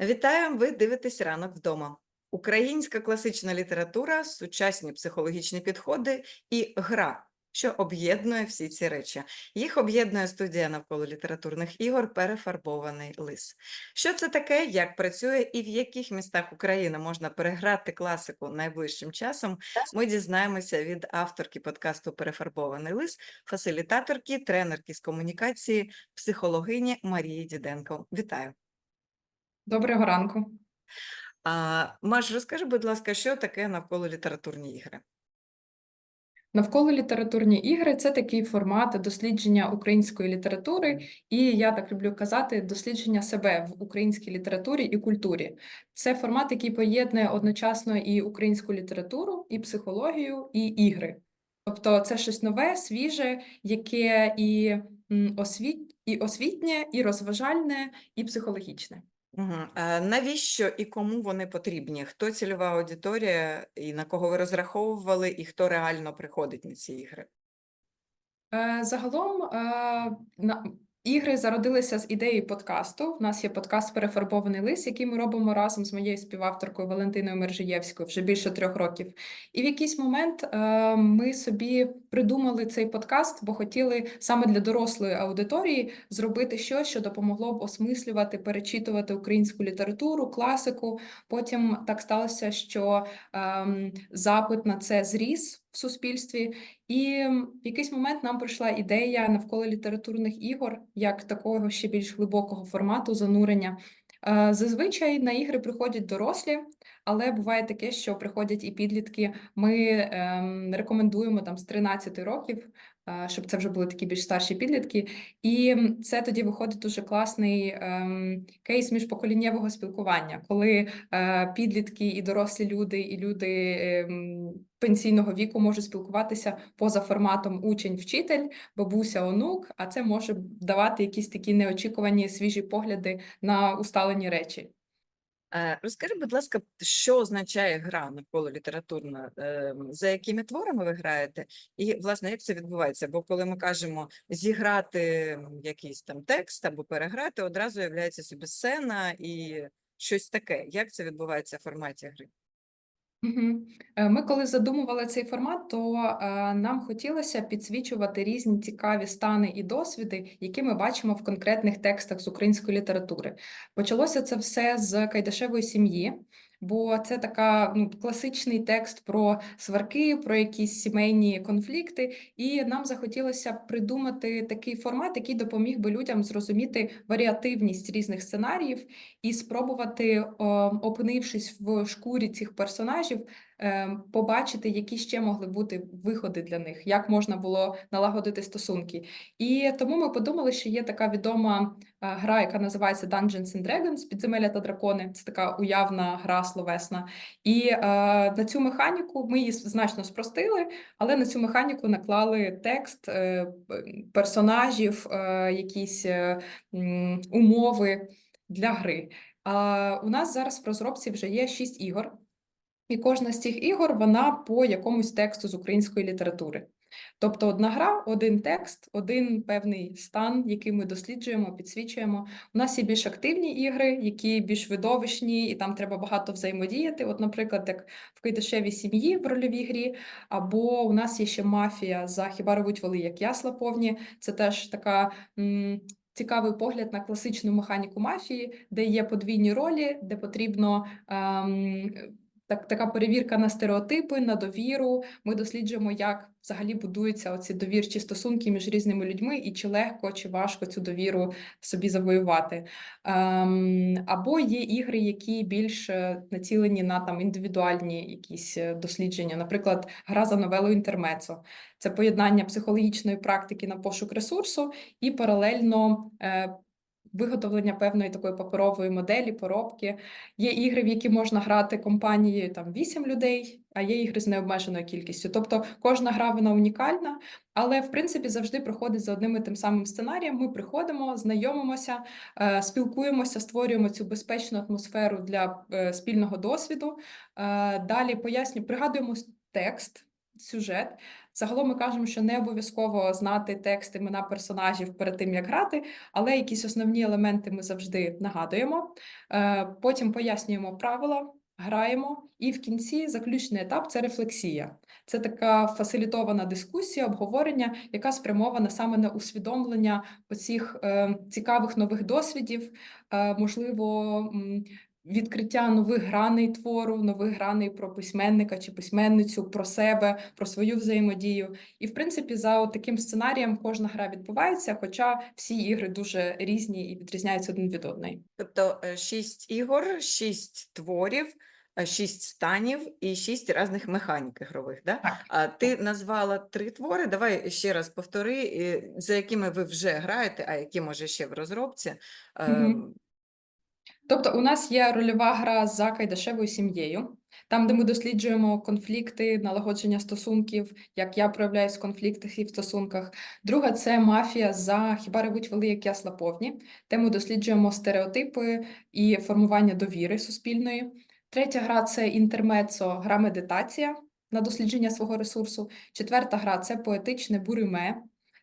Вітаю! Ви дивитесь ранок вдома. Українська класична література, сучасні психологічні підходи і гра, що об'єднує всі ці речі. Їх об'єднує студія навколо літературних ігор Перефарбований лис. Що це таке, як працює і в яких містах України можна переграти класику найближчим часом? Ми дізнаємося від авторки подкасту Перефарбований лис, фасилітаторки, тренерки з комунікації, психологині Марії Діденко. Вітаю! Доброго ранку. А, Маш, розкажи, будь ласка, що таке навколо літературні ігри? Навколо літературні ігри це такий формат дослідження української літератури, і я так люблю казати, дослідження себе в українській літературі і культурі. Це формат, який поєднує одночасно і українську літературу, і психологію, і ігри. Тобто це щось нове, свіже, яке і освіт, і освітнє, і розважальне, і психологічне. Угу. Навіщо і кому вони потрібні? Хто цільова аудиторія, і на кого ви розраховували, і хто реально приходить на ці ігри? Е, Загалом е, ігри зародилися з ідеї подкасту. У нас є подкаст Перефарбований лис, який ми робимо разом з моєю співавторкою Валентиною Мержиєвською вже більше трьох років. І в якийсь момент е, ми собі придумали цей подкаст, бо хотіли саме для дорослої аудиторії зробити щось, що допомогло б осмислювати, перечитувати українську літературу, класику. Потім так сталося, що ем, запит на це зріс суспільстві. І в якийсь момент нам прийшла ідея навколо літературних ігор, як такого ще більш глибокого формату занурення. Е, Зазвичай на ігри приходять дорослі, але буває таке, що приходять і підлітки. Ми ем, рекомендуємо там з 13 років, е, щоб це вже були такі більш старші підлітки. І це тоді виходить дуже класний ем, кейс міжпоколіннєвого спілкування, коли е, підлітки і дорослі люди, і люди ем, пенсійного віку можуть спілкуватися поза форматом учень-вчитель, бабуся, онук, а це може давати якісь такі неочікувані свіжі погляди на усталені речі. Е, Розкажи, будь ласка, що означає гра навколо літературна? Е, За якими творами ви граєте? І, власне, як це відбувається? Бо коли ми кажемо зіграти якийсь там текст або переграти, одразу являється собі сцена і щось таке. Як це відбувається в форматі гри? Е, Ми коли задумували цей формат, то е, нам хотілося підсвічувати різні цікаві стани і досвіди, які ми бачимо в конкретних текстах з української літератури. Почалося це все з Кайдашевої сім'ї, бо це така ну, класичний текст про сварки, про якісь сімейні конфлікти, і нам захотілося придумати такий формат, який допоміг би людям зрозуміти варіативність різних сценаріїв і спробувати, опинившись в шкурі цих персонажів, побачити, які ще могли бути виходи для них, як можна було налагодити стосунки. І тому ми подумали, що є така відома е, гра, яка називається Dungeons and Dragons, підземелля та дракони. Це така уявна гра словесна. І е, на цю механіку ми її значно спростили, але на цю механіку наклали текст е, персонажів, е, якісь е, умови для гри. А у нас зараз в розробці вже є шість ігор, і кожна з цих ігор вона по якомусь тексту з української літератури. Тобто одна гра, один текст, один певний стан, який ми досліджуємо, підсвічуємо. У нас є більш активні ігри, які більш видовищні, і там треба багато взаємодіяти. От, наприклад, як в Кайдашевій сім'ї в рольовій грі, або у нас є ще мафія за хіба ревуть воли, як ясла повні. Це теж така. м, Цікавий погляд на класичну механіку мафії, де є подвійні ролі, де потрібно ем, так, така перевірка на стереотипи, на довіру. Ми досліджуємо, як взагалі будуються оці довірчі стосунки між різними людьми, і чи легко, чи важко цю довіру собі завоювати. Ем, або є ігри, які більш е, націлені на там індивідуальні якісь е, дослідження, наприклад, гра за новелою інтермецо. Це поєднання психологічної практики на пошук ресурсу і паралельно. Е, Виготовлення певної такої паперової моделі, поробки. Є ігри, в які можна грати компанією там 8 людей, а є ігри з необмеженою кількістю. Тобто кожна гра вона унікальна, але в принципі завжди проходить за одним і тим самим сценарієм. Ми приходимо, знайомимося, е, спілкуємося, створюємо цю безпечну атмосферу для е, спільного досвіду. Е, Далі поясню, пригадуємо текст, сюжет. Загалом ми кажемо, що не обов'язково знати текст імена персонажів перед тим, як грати, але якісь основні елементи ми завжди нагадуємо. Е, Потім пояснюємо правила, граємо, і в кінці заключний етап це рефлексія. Це така фасилітована дискусія, обговорення, яка спрямована саме на усвідомлення оцих е, цікавих нових досвідів, е, можливо, відкриття нових граней твору, нових граней про письменника чи письменницю, про себе, про свою взаємодію. І в принципі, за таким сценарієм кожна гра відбувається, хоча всі ігри дуже різні і відрізняються один від одної. Тобто е, шість ігор, шість творів, е, шість станів і шість різних механік ігрових. Да? Так. А ти назвала три твори. Давай ще раз повтори, за якими ви вже граєте, а які може ще в розробці. Мгм. Ем, Тобто, у нас є рольова гра за Кайдашевою сім'єю, там, де ми досліджуємо конфлікти, налагодження стосунків, як я проявляюсь в конфліктах і в стосунках. Друга це мафія за хіба ревуть вели, як ясла повні, де ми досліджуємо стереотипи і формування довіри суспільної. Третя гра це інтермецо, гра медитація на дослідження свого ресурсу. Четверта гра це поетичне буриме.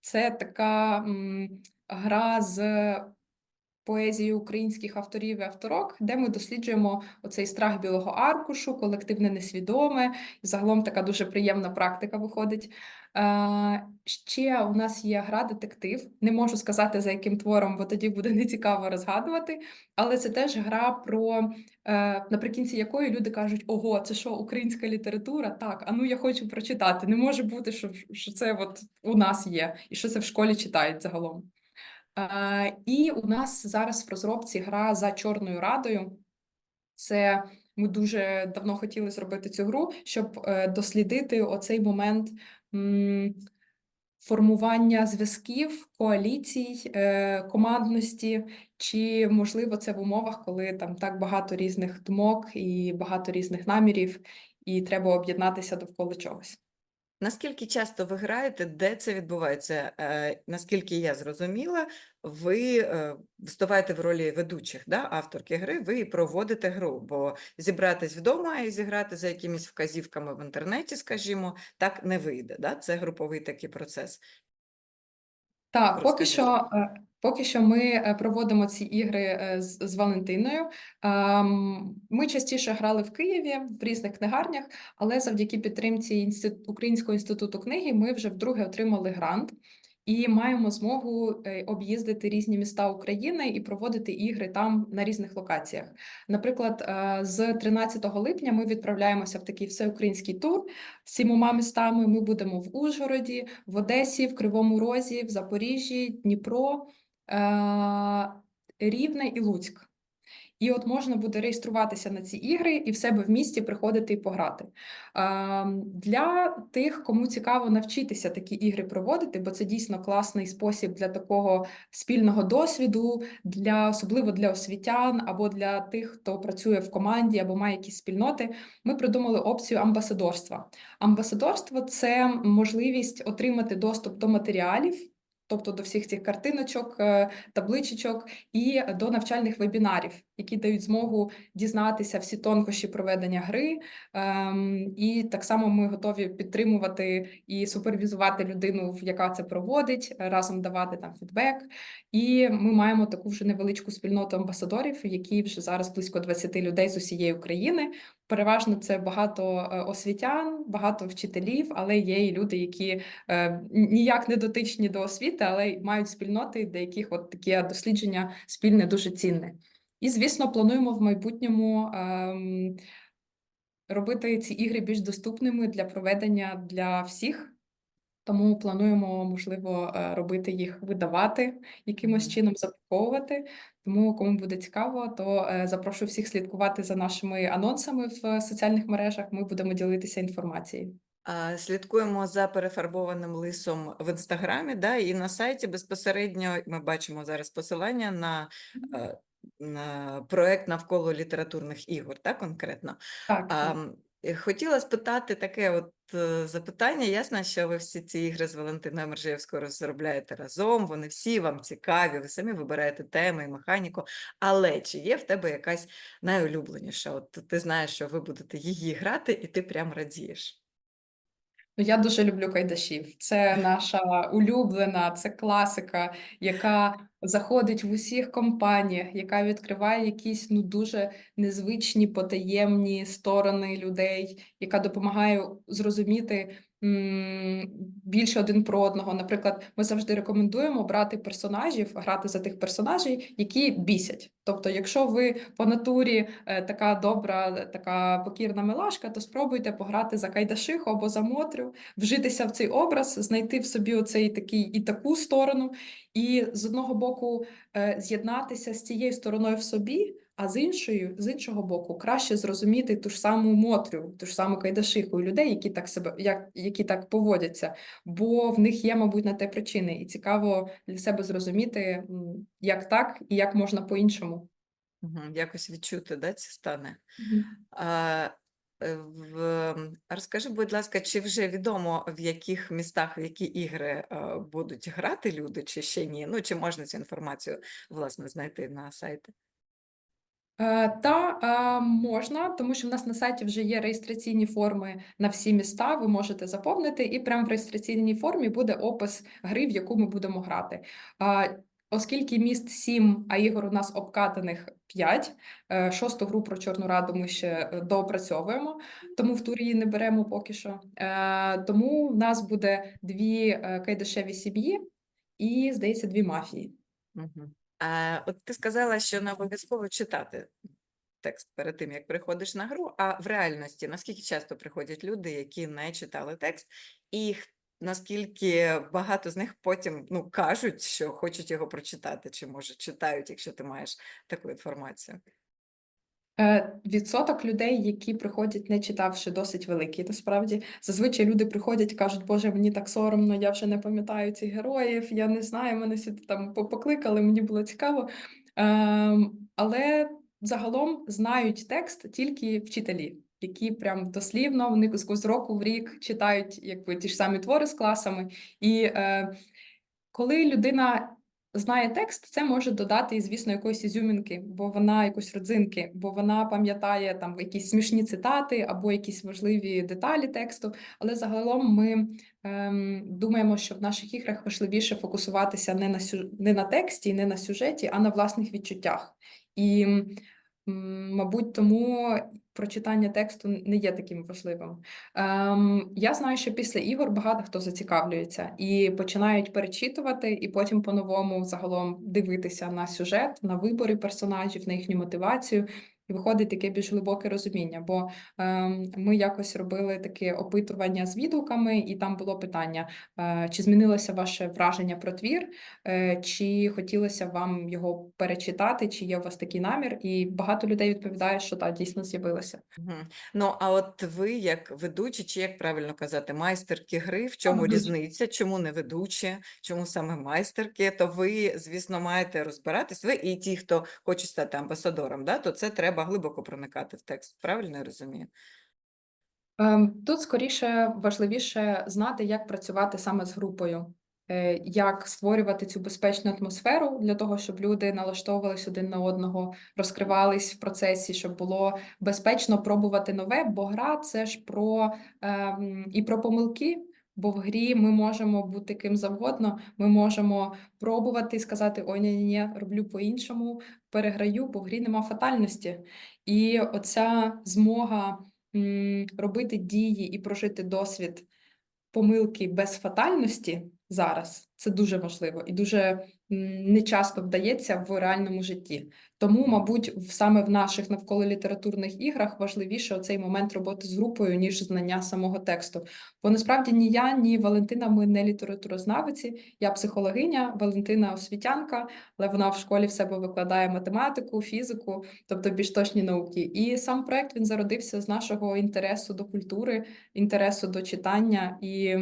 Це така м, гра з поезії українських авторів і авторок, де ми досліджуємо оцей страх білого аркушу, колективне несвідоме. Загалом така дуже приємна практика виходить. Е, ще у нас є гра детектив. Не можу сказати за яким твором, бо тоді буде нецікаво розгадувати. Але це теж гра про е, наприкінці якої люди кажуть: Ого, це що, українська література? Так, а ну я хочу прочитати. Не може бути, що, що це от у нас є, і що це в школі читають загалом. Е, І у нас зараз в розробці гра за Чорною Радою. Це ми дуже давно хотіли зробити цю гру, щоб е, дослідити оцей момент формування зв'язків, коаліцій, е, командності, чи можливо це в умовах, коли там так багато різних думок і багато різних намірів, і треба об'єднатися довкола чогось. Наскільки часто ви граєте, де це відбувається? Е, наскільки я зрозуміла, ви е, в ролі ведучих, да, авторки гри, ви проводите гру, бо зібратись вдома і зіграти за якимись вказівками в інтернеті, скажімо, так не вийде. Да? Це груповий такий процес. Так, поки що, е, поки що ми е, проводимо ці ігри е, з, з Валентиною. Ем, Ми частіше грали в Києві в різних книгарнях, але завдяки підтримці Українського інституту книги ми вже вдруге отримали грант і маємо змогу е, об'їздити різні міста України і проводити ігри там на різних локаціях. Наприклад, з 13 липня ми відправляємося в такий всеукраїнський тур сімома містами. Ми будемо в Ужгороді, в Одесі, в Кривому Розі, в Запоріжжі, Дніпро, Рівне і Луцьк. І от можна буде реєструватися на ці ігри і в себе в місті приходити і пограти. Ем, Для тих, кому цікаво навчитися такі ігри проводити, бо це дійсно класний спосіб для такого спільного досвіду, для особливо для освітян або для тих, хто працює в команді або має якісь спільноти. Ми придумали опцію амбасадорства. Амбасадорство це можливість отримати доступ до матеріалів. Тобто до всіх цих картиночок, е, табличечок і до навчальних вебінарів, які дають змогу дізнатися всі тонкощі проведення гри. Ем, І так само ми готові підтримувати і супервізувати людину, яка це проводить, разом давати там фідбек. І ми маємо таку вже невеличку спільноту амбасадорів, які вже зараз близько 20 людей з усієї України. Переважно це багато е, освітян, багато вчителів, але є і люди, які е, ніяк не дотичні до освіти, але мають спільноти, для яких от таке дослідження спільне дуже цінне. І, звісно, плануємо в майбутньому ем, робити ці ігри більш доступними для проведення для всіх. Тому плануємо, можливо, е, робити їх, видавати якимось чином, запаковувати. Тому, кому буде цікаво, то е, запрошую всіх слідкувати за нашими анонсами в соціальних мережах. Ми будемо ділитися інформацією. Слідкуємо за перефарбованим лисом в інстаграмі, да, і на сайті безпосередньо ми бачимо зараз посилання на проект навколо літературних ігор, так, конкретно. Так, так. е, хотіла спитати таке от е, запитання. Ясно, що ви всі ці ігри з Валентиною Мержиєвською розробляєте разом, вони всі вам цікаві, ви самі вибираєте теми і механіку. Але чи є в тебе якась найулюбленіша? От ти знаєш, що ви будете її грати, і ти прям радієш. Ну, я дуже люблю кайдашів. Це наша улюблена, це класика, яка заходить в усіх компаніях, яка відкриває якісь ну дуже незвичні потаємні сторони людей, яка допомагає зрозуміти більше один про одного. Наприклад, ми завжди рекомендуємо брати персонажів, грати за тих персонажів, які бісять. Тобто, якщо ви по натурі е, така добра, така покірна милашка, то спробуйте пограти за Кайдашиху або за Мотрю, вжитися в цей образ, знайти в собі оцей такий і таку сторону, і з одного боку е, з'єднатися з цією стороною в собі, а з іншою, з іншого боку, краще зрозуміти ту ж саму Мотрю, ту ж саму Кайдашиху людей, які так себе, як, які так поводяться, бо в них є, мабуть, на те причини, і цікаво для себе зрозуміти, як так і як можна по-іншому. Якось відчути, да, ці стани. Мгм. А, е, в, розкажи, будь ласка, чи вже відомо, в яких містах, в які ігри е, будуть грати люди, чи ще ні? Ну, чи можна цю інформацію, власне, знайти на сайті? Е, Та можна, тому що в нас на сайті вже є реєстраційні форми на всі міста. Ви можете заповнити, і прямо в реєстраційній формі буде опис гри, в яку ми будемо грати. Оскільки міст 7, а ігор у нас обкатаних 5, е, шосту гру про Чорну Раду ми ще е, доопрацьовуємо, тому в турі її не беремо поки що. Е, Тому в нас буде дві кайдашеві сім'ї і, здається, дві мафії. А, от ти сказала, що не обов'язково читати текст перед тим, як приходиш на гру, а в реальності наскільки часто приходять люди, які не читали текст, і наскільки багато з них потім ну, кажуть, що хочуть його прочитати, чи може читають, якщо ти маєш таку інформацію. Е, Відсоток людей, які приходять, не читавши, досить великий. Насправді, зазвичай люди приходять і кажуть, Боже, мені так соромно, я вже не пам'ятаю цих героїв, я не знаю, мене сюди там покликали, мені було цікаво. Ем, але загалом знають текст тільки вчителі, які прям дослівно вони з року в рік читають якби ті ж самі твори з класами. І е, коли людина знає текст, це може додати, звісно, якоїсь ізюмінки, бо вона якось родзинки, бо вона пам'ятає там якісь смішні цитати або якісь важливі деталі тексту. Але загалом ми ем, думаємо, що в наших іграх важливіше фокусуватися не на сю... не на тексті, не на сюжеті, а на власних відчуттях. І, мабуть, тому прочитання тексту не є таким важливим. Ем, я знаю, що після ігор багато хто зацікавлюється і починають перечитувати, і потім по-новому загалом дивитися на сюжет, на вибори персонажів, на їхню мотивацію. І виходить таке більш глибоке розуміння. Бо ем, ми якось робили таке опитування з відгуками, і там було питання: е, чи змінилося ваше враження про твір, е, чи хотілося вам його перечитати, чи є у вас такий намір? І багато людей відповідає, що так, дійсно з'явилося. Ну, а от ви, як ведучі, чи як правильно казати, майстерки гри, в чому ведучі. різниця, чому не ведучі, чому саме майстерки, то ви, звісно, маєте розбиратись. Ви і ті, хто хоче стати амбасадором, да? то це треба глибоко проникати в текст. Правильно я розумію? Ем, Тут скоріше важливіше знати, як працювати саме з групою, е, як створювати цю безпечну атмосферу для того, щоб люди налаштовувались один на одного, розкривались в процесі, щоб було безпечно пробувати нове, бо гра це ж про ем, і про помилки. Бо в грі ми можемо бути ким завгодно, ми можемо пробувати сказати: ой, ні, ні, ні, роблю по-іншому, переграю, бо в грі нема фатальності. І оця змога робити дії і прожити досвід помилки без фатальності зараз це дуже важливо і дуже не часто вдається в реальному житті. Тому, мабуть, в- саме в наших навколо літературних іграх важливіше оцей момент роботи з групою, ніж знання самого тексту. Бо насправді ні я, ні Валентина, ми не літературознавиці. Я психологиня, Валентина освітянка, але вона в школі в себе викладає математику, фізику, тобто більш точні науки. І сам проект він зародився з нашого інтересу до культури, інтересу до читання, і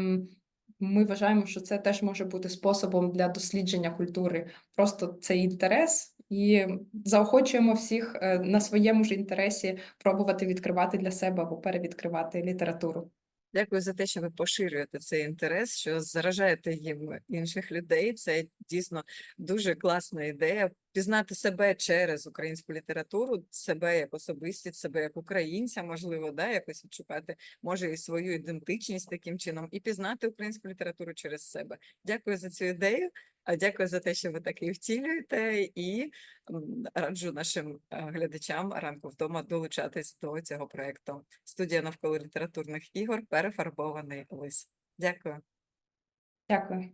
ми вважаємо, що це теж може бути способом для дослідження культури. Просто цей інтерес. І заохочуємо всіх е, на своєму ж інтересі пробувати відкривати для себе або перевідкривати літературу. Дякую за те, що ви поширюєте цей інтерес, що заражаєте їм інших людей. Це дійсно дуже класна ідея пізнати себе через українську літературу, себе як особистість, себе як українця, можливо, да, якось відшукати, може, і свою ідентичність таким чином, і пізнати українську літературу через себе. Дякую за цю ідею. А дякую за те, що ви таки втілюєте, і раджу нашим е, глядачам ранку вдома долучатись до цього проекту. Студія навколо літературних ігор перефарбований лис. Дякую. Дякую.